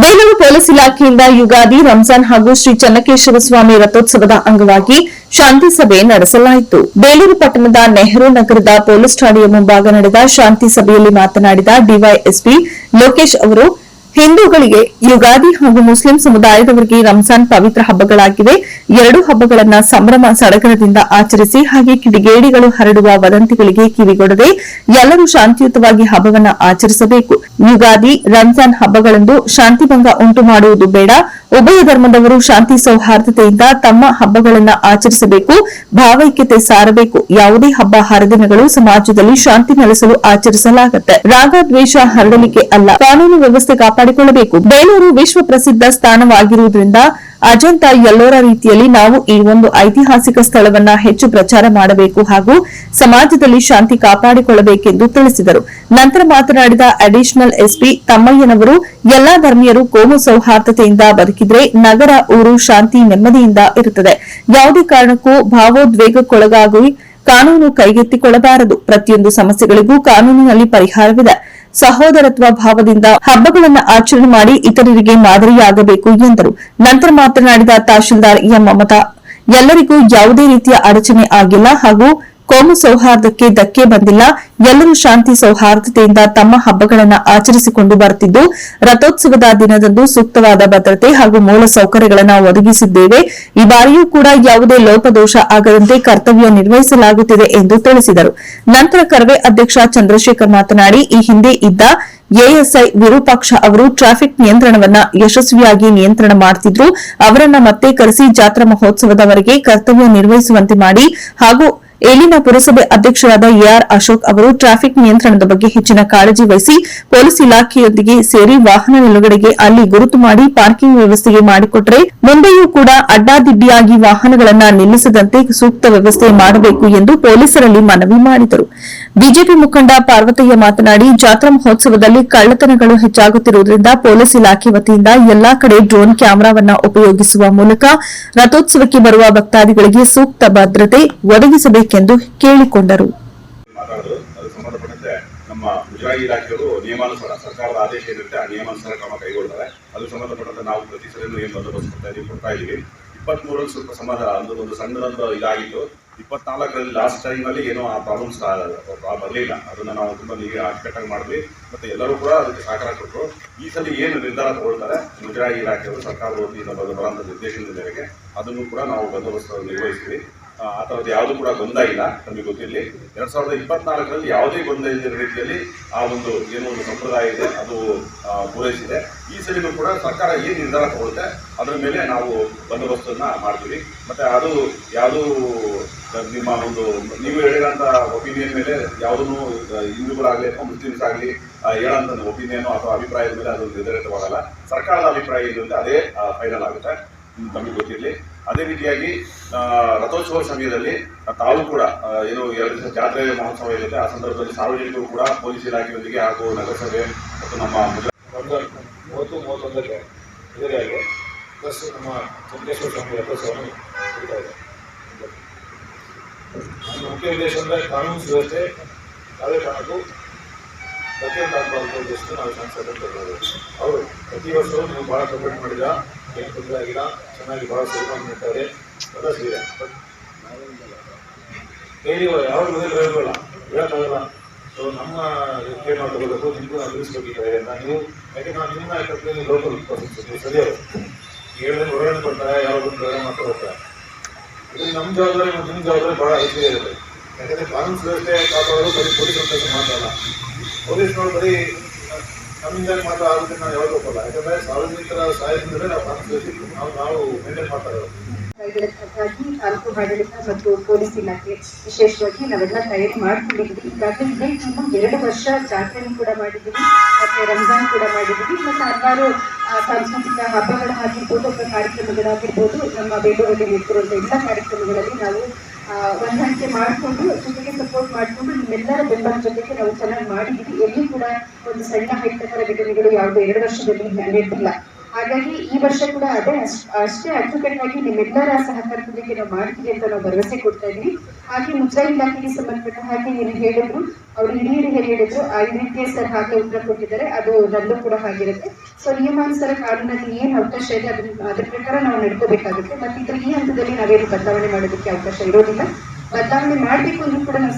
Belur police ಇಲಾಖೆಯಿಂದ ಯುಗಾದಿ, ರಂಜಾನ್ ಹಾಗೂ ಶ್ರೀ ಚನ್ನಕೇಶವ ಸ್ವಾಮಿ ರಥೋತ್ಸವದ ಅಂಗವಾಗಿ ಶಾಂತಿ ಸಭೆ ನಡೆಸಲಾಯಿತು. ಬೇಲೂರು ಪಟ್ಟಣದ ನೆಹರು ನಗರದ ಪೊಲೀಸ್ ಠಾಣೆಯ ಮುಂಭಾಗ ನಡೆದ ಶಾಂತಿ ಸಭೆಯಲ್ಲಿ ಮಾತನಾಡಿದ ಡಿವೈಎಸ್ಪಿ ಲೋಕೇಶ್ ಅವರು ಹಿಂದೂಗಳಿಗೆ ಯುಗಾದಿ ಹಾಗೂ ಮುಸ್ಲಿಂ ಸಮುದಾಯದವರಿಗೆ ರಂಜಾನ್ ಪವಿತ್ರ ಹಬ್ಬಗಳಾಗಿವೆ. ಎರಡು ಹಬ್ಬಗಳನ್ನ ಸಂಭ್ರಮ ಸಡಗರದಿಂದ ಆಚರಿಸಿ ಹಾಗೆ ಕಿಡಿಗೇಡಿಗಳು ಹರಡುವ ವದಂತಿಗಳಿಗೆ ಕಿವಿಗೊಡದೆ ಎಲ್ಲರೂ ಶಾಂತಿಯುತವಾಗಿ ಹಬ್ಬವನ್ನ ಆಚರಿಸಬೇಕು. ಯುಗಾದಿ, ರಂಜಾನ್ ಹಬ್ಬಗಳಂದು ಶಾಂತಿಭಂಗ ಉಂಟು ಮಾಡುವುದು ಬೇಡ. ಉಭಯ ಧರ್ಮದವರು ಶಾಂತಿ ಸೌಹಾರ್ದತೆಯಿಂದ ತಮ್ಮ ಹಬ್ಬಗಳನ್ನ ಆಚರಿಸಬೇಕು. ಭಾವೈಕ್ಯತೆ ಸಾರಬೇಕು. ಯಾವುದೇ ಹಬ್ಬ ಹರಿದಿನಗಳು ಸಮಾಜದಲ್ಲಿ ಶಾಂತಿ ನೆಲೆಸಲು ಆಚರಿಸಲಾಗುತ್ತೆ. ರಾಗ ದ್ವೇಷ ಹರಡಲಿಕ್ಕೆ ಅಲ್ಲ. ಕಾನೂನು ವ್ಯವಸ್ಥೆ ಕಾಪಾಡಿಕೊಳ್ಳಬೇಕು ಬೇಲೂರು ವಿಶ್ವ ಪ್ರಸಿದ್ಧ ಸ್ಥಾನವಾಗಿರುವುದರಿಂದ ಅಜಂತ ಎಲ್ಲೋರ ರೀತಿಯಲ್ಲಿ ನಾವು ಈ ಒಂದು ಐತಿಹಾಸಿಕ ಸ್ಥಳವನ್ನ ಹೆಚ್ಚು ಪ್ರಚಾರ ಮಾಡಬೇಕು ಹಾಗೂ ಸಮಾಜದಲ್ಲಿ ಶಾಂತಿ ಕಾಪಾಡಿಕೊಳ್ಳಬೇಕೆಂದು ತಿಳಿಸಿದರು. ನಂತರ ಮಾತನಾಡಿದ ಅಡಿಷನಲ್ ಎಸ್ಪಿ ತಮ್ಮಯ್ಯನವರು, ಎಲ್ಲಾ ಧರ್ಮೀಯರು ಕೋಮು ಸೌಹಾರ್ದತೆಯಿಂದ ಬದುಕಿದ್ರೆ ನಗರ, ಊರು ಶಾಂತಿ ನೆಮ್ಮದಿಯಿಂದ ಇರುತ್ತದೆ. ಯಾವುದೇ ಕಾರಣಕ್ಕೂ ಭಾವೋದ್ವೇಗಕ್ಕೊಳಗಾಗಿ ಕಾನೂನು ಕೈಗೆತ್ತಿಕೊಳ್ಳಬಾರದು. ಪ್ರತಿಯೊಂದು ಸಮಸ್ಯೆಗಳಿಗೂ ಕಾನೂನಿನಲ್ಲಿ ಪರಿಹಾರವಿದೆ. ಸಹೋದರತ್ವ ಭಾವದಿಂದ ಹಬ್ಬಗಳನ್ನು ಆಚರಣೆ ಮಾಡಿ ಇತರರಿಗೆ ಮಾದರಿಯಾಗಬೇಕು ಎಂದರು. ನಂತರ ಮಾತನಾಡಿದ ತಹಶೀಲ್ದಾರ್ ಎಂ ಮಮತಾ, ಎಲ್ಲರಿಗೂ ಯಾವುದೇ ರೀತಿಯ ಅಡಚಣೆ ಆಗಿಲ್ಲ ಹಾಗೂ ಕೋಮು ಸೌಹಾರ್ದಕ್ಕೆ ಧಕ್ಕೆ ಬಂದಿಲ್ಲ. ಎಲ್ಲರೂ ಶಾಂತಿ ಸೌಹಾರ್ದತೆಯಿಂದ ತಮ್ಮ ಹಬ್ಬಗಳನ್ನು ಆಚರಿಸಿಕೊಂಡು ಬರುತ್ತಿದ್ದು, ರಥೋತ್ಸವದ ದಿನದಂದು ಸೂಕ್ತವಾದ ಭದ್ರತೆ ಹಾಗೂ ಮೂಲ ಸೌಕರ್ಯಗಳನ್ನು ಒದಗಿಸಿದ್ದೇವೆ. ಈ ಬಾರಿಯೂ ಕೂಡ ಯಾವುದೇ ಲೋಪದೋಷ ಆಗದಂತೆ ಕರ್ತವ್ಯ ನಿರ್ವಹಿಸಲಾಗುತ್ತಿದೆ ಎಂದು ತಿಳಿಸಿದರು. ನಂತರ ಕರವೇ ಅಧ್ಯಕ್ಷ ಚಂದ್ರಶೇಖರ್ ಮಾತನಾಡಿ, ಈ ಹಿಂದೆ ಇದ್ದ ಎಎಸ್ಐ ವಿರೂಪಾಕ್ಷ ಅವರು ಟ್ರಾಫಿಕ್ ನಿಯಂತ್ರಣವನ್ನ ಯಶಸ್ವಿಯಾಗಿ ನಿಯಂತ್ರಣ ಮಾಡುತ್ತಿದ್ರು ಅವರನ್ನ ಮತ್ತೆ ಕರೆಸಿ ಜಾತ್ರಾ ಮಹೋತ್ಸವದವರೆಗೆ ಕರ್ತವ್ಯ ನಿರ್ವಹಿಸುವಂತೆ ಮಾಡಿ ಹಾಗೂ ಇಲ್ಲಿನ ಪುರಸಭೆ ಅಧ್ಯಕ್ಷರಾದ ಎಆರ್ ಅಶೋಕ್ ಅವರು ಟ್ರಾಫಿಕ್ ನಿಯಂತ್ರಣದ ಬಗ್ಗೆ ಹೆಚ್ಚಿನ ಕಾಳಜಿ ವಹಿಸಿ ಪೊಲೀಸ್ ಇಲಾಖೆಯೊಂದಿಗೆ ಸೇರಿ ವಾಹನ ನಿಲುಗಡೆಗೆ ಅಲ್ಲಿ ಗುರುತು ಮಾಡಿ ಪಾರ್ಕಿಂಗ್ ವ್ಯವಸ್ಥೆಗೆ ಮಾಡಿಕೊಟ್ಟರೆ ಮುಂದೆಯೂ ಕೂಡ ಅಡ್ಡಾದಿಡ್ಡಿಯಾಗಿ ವಾಹನಗಳನ್ನು ನಿಲ್ಲಿಸದಂತೆ ಸೂಕ್ತ ವ್ಯವಸ್ಥೆ ಮಾಡಬೇಕು ಎಂದು ಪೊಲೀಸರಲ್ಲಿ ಮನವಿ ಮಾಡಿದರು. ಬಿಜೆಪಿ ಮುಖಂಡ ಪಾರ್ವತಯ್ಯ ಮಾತನಾಡಿ, ಜಾತ್ರಾ ಮಹೋತ್ಸವದಲ್ಲಿ ಕಳ್ಳತನಗಳು ಹೆಚ್ಚಾಗುತ್ತಿರುವುದರಿಂದ ಪೊಲೀಸ್ ಇಲಾಖೆ ವತಿಯಿಂದ ಎಲ್ಲಾ ಕಡೆ ಡ್ರೋನ್ ಕ್ಯಾಮೆರಾವನ್ನು ಉಪಯೋಗಿಸುವ ಮೂಲಕ ರಥೋತ್ಸವಕ್ಕೆ ಬರುವ ಭಕ್ತಾದಿಗಳಿಗೆ ಸೂಕ್ತ ಭದ್ರತೆ ಒದಗಿಸಬೇಕೆಂದು ಕೇಳಿಕೊಂಡರು. ನಮ್ಮ ಮುಜರಾಯಿ ಇಲಾಖೆಯವರು ನಿಯಮಾನುಸಾರ ಸರ್ಕಾರದ ಆದೇಶ ಏನಿರುತ್ತೆ ಆ ನಿಯಮಾನುಸಾರ ಕ್ರಮ ಕೈಗೊಳ್ತಾರೆ ಅದು ಸಂಬಂಧಪಟ್ಟಂತೆ ನಾವು ಪ್ರತಿ ಸಲೂ ಏನು ಬಂದೋಬಸ್ತ್ ಕೊಡ್ತಾ ಇದೀವಿ ಕೊಡ್ತಾ ಇದೀವಿ ಇಪ್ಪತ್ಮೂರಲ್ಲಿ ಸ್ವಲ್ಪ ಸಮಾಧಾನ ಒಂದು ಒಂದು ಸಣ್ಣದೊಂದು ಇದಾಗಿತ್ತು. ಇಪ್ಪತ್ನಾಲ್ಕರಲ್ಲಿ ಲಾಸ್ಟ್ ಟೈಮಲ್ಲಿ ಏನೋ ಆ ಪ್ರಾಬ್ಲಮ್ಸ್ ಬರಲಿಲ್ಲ. ಅದನ್ನು ನಾವು ತುಂಬ ನೀರು ಅಚ್ಚುಕಟ್ಟಾಗಿ ಮಾಡಿದ್ವಿ. ಮತ್ತು ಎಲ್ಲರೂ ಕೂಡ ಅದಕ್ಕೆ ಸಹಕಾರ ಕೊಟ್ಟರು. ಈ ಸಲ ಏನು ನಿರ್ಧಾರ ತಗೊಳ್ತಾರೆ? ಮುಜರಾಯಿ ಇಲಾಖೆಯವರು ಸರ್ಕಾರದ ವತಿಯಿಂದ ಬರುವಂಥ ನಿರ್ದೇಶನದ ಮೇರೆಗೆ ಅದನ್ನು ಕೂಡ ನಾವು ಬಂದೋಬಸ್ತ್ ನಿರ್ವಹಿಸ್ತೀವಿ. ಆ ಥರದ್ದು ಯಾವುದು ಕೂಡ ಗೊಂದ ಇಲ್ಲ, ನಮಗೆ ಗೊತ್ತಿರಲಿ. ಎರಡ್ ಸಾವಿರದ ಇಪ್ಪತ್ನಾಲ್ಕರಲ್ಲಿ ಯಾವುದೇ ಗೊಂದ ಇಲ್ಲದ ರೀತಿಯಲ್ಲಿ ಆ ಒಂದು ಏನೋ ಒಂದು ಸಂಪ್ರದಾಯ ಇದೆ, ಅದು ಪೂರೈಸಿದೆ. ಈ ಸಲಿನೂ ಕೂಡ ಸರ್ಕಾರ ಏನು ನಿರ್ಧಾರ ತಗೊಳುತ್ತೆ, ಅದರ ಮೇಲೆ ನಾವು ಬಂದೋಬಸ್ತನ್ನ ಮಾಡ್ತೀವಿ. ಮತ್ತೆ ಅದು ಯಾವುದು, ನಿಮ್ಮ ಒಂದು, ನೀವು ಹೇಳಿರೋಂಥ ಒಪಿನಿಯನ್ ಮೇಲೆ ಯಾವುದನ್ನು ಹಿಂದೂಗಳಾಗಲಿ ಅಥವಾ ಮುಸ್ಲಿಮ್ಸ್ ಆಗಲಿ ಹೇಳೋಂಥ ಒಪಿನಿಯನ್ ಅಥವಾ ಅಭಿಪ್ರಾಯದ ಮೇಲೆ ಅದು ನಿರ್ಧಾರಿತವಾಗಲ್ಲ. ಸರ್ಕಾರದ ಅಭಿಪ್ರಾಯ ಇರುತ್ತೆ ಅದೇ ಫೈನಲ್ ಆಗುತ್ತೆ. ನಮಗೆ ಗೊತ್ತಿರಲಿ. ಅದೇ ರೀತಿಯಾಗಿ ರಥೋತ್ಸವ ಸಮಯದಲ್ಲಿ ತಾವು ಕೂಡ ಏನು ಎರಡು ದಿವಸ ಜಾತ್ರೆ ಮಹೋತ್ಸವ ಇರುತ್ತೆ, ಆ ಸಂದರ್ಭದಲ್ಲಿ ಸಾರ್ವಜನಿಕರು ಕೂಡ ಪೊಲೀಸ್ ಇಲಾಖೆಯೊಂದಿಗೆ ಹಾಗೂ ನಗರಸಭೆ ಮತ್ತು ನಮ್ಮ ಮೂವತ್ತು ಮೂವತ್ತೊಂದಕ್ಕೆ ಪ್ಲಸ್ ನಮ್ಮ ಸ್ವಾಮಿ ಮುಖ್ಯ ಉದ್ದೇಶ ಅಂದರೆ ಕಾನೂನು ಸುವ್ಯವಸ್ಥೆ ಯಾವುದೇ ಕಾರಣಕ್ಕೂ ಪ್ರತಿಯೊಂದು ಆಗಬಾರ್ದು ಉದ್ದೇಶಕ್ಕೆ ನಾವು ಸಂಸದರು ಕೊಡ್ಬೋದು ಅವರು ಪ್ರತಿ ವರ್ಷವೂ ನೀವು ಭಾಳ ಕಂಪ್ಲೇಂಟ್ ಮಾಡಿದ, ಏನು ತೊಂದರೆ ಆಗಿಲ್ಲ, ಚೆನ್ನಾಗಿ ಭಾಳ ಸೇರ್ಕೊಂಡು ನೀಡ್ತಾರೆ ಎಲ್ಲ ಸಿಗಿದೆ ಬಟ್ ಡೈಲಿ ಯಾವ ಮೊದಲು ಹೇಳೋಲ್ಲ ಹೇಳೋಕ್ಕಾಗಲ್ಲ. ಸೊ ನಮ್ಮ ಕೇರ್ ನಾವು ತಗೋಬೇಕು, ನಿಮಗೂ ನಾವು ತಿಳಿಸ್ಬೇಕಿದ್ದಾರೆ ನೀವು ಯಾಕೆ ನಾವು ನಿಮ್ಮ ನಾಯಕತ್ವ ಲೋಕಲ್ ಪರ್ಸನ್ಸ್ ನೀವು ಸರಿಯವರು ಹೇಳಿದ್ರೆ ಹೊರಗಡೆ ಬರ್ತಾರೆ ಯಾವ ಬೇರೆ ಮಾತ್ರ ಹೋಗ್ತಾರೆ. ಇದು ನಮ್ಮ ಜವಾಬ್ದಾರಿ ಮತ್ತು ನಿಮ್ಮ ಜವಾಬ್ದಾರಿ ಭಾಳ ಹೆಚ್ಚಿಗೆ ಇರುತ್ತೆ. ಯಾಕಂದರೆ ಕಾನೂನು ಸುವ್ಯವಸ್ಥೆ ಕಾಪಾಡೋದು, ಬರೀ ಪೊಲೀಸ್ ಅಂತ ಮಾತ್ರ ಪೊಲೀಸ್ನವರು ಬರೀ ನಮ್ಮಿಂದಲೇ ಮಾತ್ರ ಆಗುತ್ತೆ ನಾವು ಯಾವಾಗ ಒಪ್ಪಲ್ಲ. ಯಾಕಂದರೆ ಸಾರ್ವಜನಿಕರ ಸಹಾಯದಿಂದಲೇ ನಾವು ಪಾಲಿಸಬೇಕು ನಾವು ನಾವು ಮೇಂಟೈನ್ ಮಾಡ್ತಾ ಇರೋದು. ತಾಲೂಕು ಆಡಳಿತ ಮತ್ತು ಪೊಲೀಸ್ ಇಲಾಖೆ ವಿಶೇಷವಾಗಿ ನಾವೆಲ್ಲ ತಯಾರಿ ಮಾಡ್ಕೊಂಡಿದ್ದೀವಿ. ಈಗಾಗಲೇ ಇದೇ ನಾವು ಎರಡು ವರ್ಷ ಜಾತ್ರೆಯನ್ನು ಕೂಡ ಮಾಡಿದ್ದೀವಿ. ಮತ್ತು ರಂಜಾನ್ ಕೂಡ ಮಾಡಿದ್ದೀವಿ. ಮತ್ತು ಹಲವಾರು ಸಾಂಸ್ಕೃತಿಕ ಹಬ್ಬಗಳಾಗಿರ್ಬೋದು, ಅಥವಾ ಕಾರ್ಯಕ್ರಮಗಳಾಗಿರ್ಬೋದು ನಮ್ಮ ಬೇಲೂರಲ್ಲಿ ನಿಂತಿರುವಂಥ ಎಲ್ಲ ಕಾರ್ಯಕ್ರಮಗಳಲ್ಲಿ ನಾವು ಹೊಂದಾಣಿಕೆ ಮಾಡಿಕೊಂಡು, ಜೊತೆಗೆ ಸಪೋರ್ಟ್ ಮಾಡಿಕೊಂಡು ನಿಮ್ಮೆಲ್ಲರ ಬೆಂಬಲ ಜೊತೆಗೆ ನಾವು ಚೆನ್ನಾಗಿ ಮಾಡಿದ್ದೀವಿ ಎಲ್ಲಿ ಕೂಡ ಒಂದು ಸಣ್ಣ ಹೈತಕರ ಘಟನೆಗಳು ಯಾವುದೋ ಎರಡು ವರ್ಷದಲ್ಲಿ ನಡೆದಿಲ್ಲ. ಹಾಗಾಗಿ ಈ ವರ್ಷ ಕೂಡ ಅದೇ ಅಷ್ಟ್- ಅಚ್ಚುಕಟ್ಟಾಗಿ ನಿಮ್ಮೆಲ್ಲರ ಸಹಕಾರದೊಂದಿಗೆ ನಾವು ಮಾಡ್ತೀವಿ ಅಂತ ನಾವು ಭರವಸೆ ಕೊಡ್ತಾ ಇದ್ವಿ ಹಾಗೆ ಮುಜರಾಯಿ ಇಲಾಖೆಗೆ ಸಂಬಂಧಪಟ್ಟ ಹಾಗೆ ಏನು ಹೇಳಿದ್ರು, ಅವ್ರು ಇಡೀ ಹೇಳಿದ್ರು, ಆ ರೀತಿಯ ಸರ್ ಹಾಗೆ ಉತ್ತರ ಕೊಟ್ಟಿದ್ದಾರೆ. ಅದು ನಲ್ಲೂ ಕೂಡ ಹಾಗಿರುತ್ತೆ. ಸೊ ನಿಯಮಾನುಸಾರ ಕಾನೂನಲ್ಲಿ ಏನು ಅವಕಾಶ ಇದೆ ಅದನ್ನ, ಅದ್ರ ಪ್ರಕಾರ ನಾವು ನಡ್ಕೋಬೇಕಾಗುತ್ತೆ. ಮತ್ತೆ ಈ ಹಂತದಲ್ಲಿ ನಾವೇನು ಬದಲಾವಣೆ ಮಾಡೋದಕ್ಕೆ ಅವಕಾಶ ಇರೋದಿಲ್ಲ. ಬದಲಾವಣೆ ಮಾಡಬೇಕು ಅಂದ್ರೂ ಕೂಡ ನಾವು